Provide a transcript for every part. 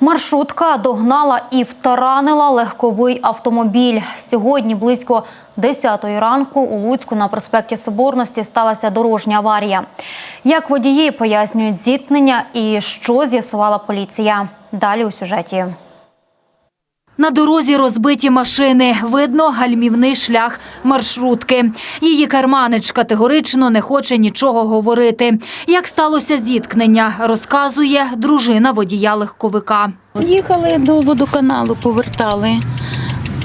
Маршрутка догнала і втаранила легковий автомобіль. Сьогодні близько 10 ранку у Луцьку на проспекті Соборності сталася дорожня аварія. Як водії пояснюють зіткнення і що з'ясувала поліція? Далі у сюжеті. На дорозі розбиті машини. Видно гальмівний шлях маршрутки. Її керманич категорично не хоче нічого говорити. Як сталося зіткнення, розказує дружина водія легковика. Їхали до водоканалу, повертали.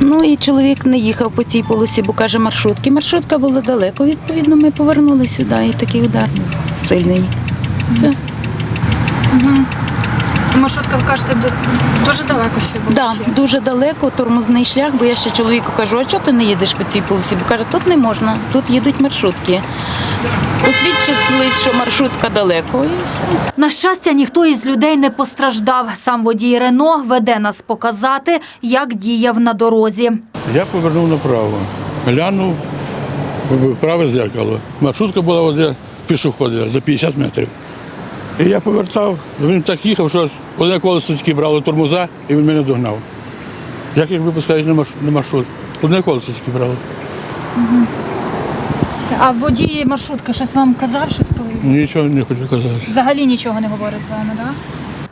Ну і чоловік не їхав по цій полосі, бо каже маршрутки. Маршрутка була далеко. Відповідно, ми повернули сюди і такий удар сильний. Це Маршрутка, ви кажете, дуже далеко ще було? да, дуже далеко, тормозний шлях, бо я ще чоловіку кажу, а чого ти не їдеш по цій полосі? Бо каже, тут не можна, тут їдуть маршрутки. Освідчились, що маршрутка далеко, і все. На щастя, ніхто із людей не постраждав. Сам водій Рено веде нас показати, як діяв на дорозі. Я повернув направо, глянув праве зеркало. Маршрутка була от я пішоходила за 50 метрів. І я повертав, він так їхав, що одне колесо тільки брало тормоза, і він мене догнав. Як їх випускають на марш- на маршрут? Одне колесо тільки брало. А водій маршрутки щось вам казав, щось по- Нічого не хочу казати. взагалі нічого не говорить з вами, так?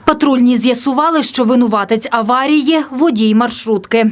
Патрульні з'ясували, що винуватець аварії – водій маршрутки.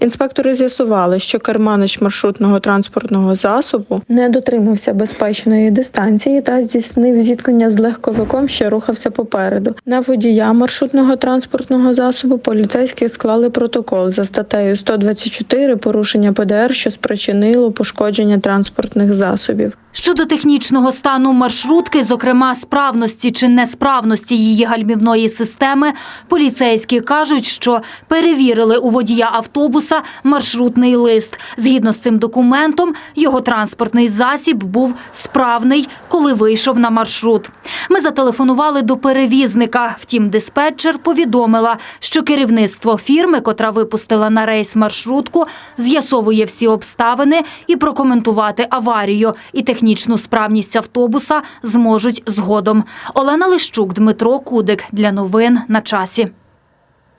Інспектори з'ясували, що керманич маршрутного транспортного засобу не дотримався безпечної дистанції та здійснив зіткнення з легковиком, що рухався попереду. На водія маршрутного транспортного засобу поліцейські склали протокол за статтею 124 порушення ПДР, що спричинило пошкодження транспортних засобів. Щодо технічного стану маршрутки, зокрема справності чи несправності її гальмівної системи, поліцейські кажуть, що перевірили у водія автобуса маршрутний лист. Згідно з цим документом, його транспортний засіб був справний, коли вийшов на маршрут. Ми зателефонували до перевізника. Втім, диспетчер повідомила, що керівництво фірми, котра випустила на рейс маршрутку, з'ясовує всі обставини і прокоментувати аварію і технічну справність автобуса зможуть згодом. Олена Лищук, Дмитро Кудик для новин на часі.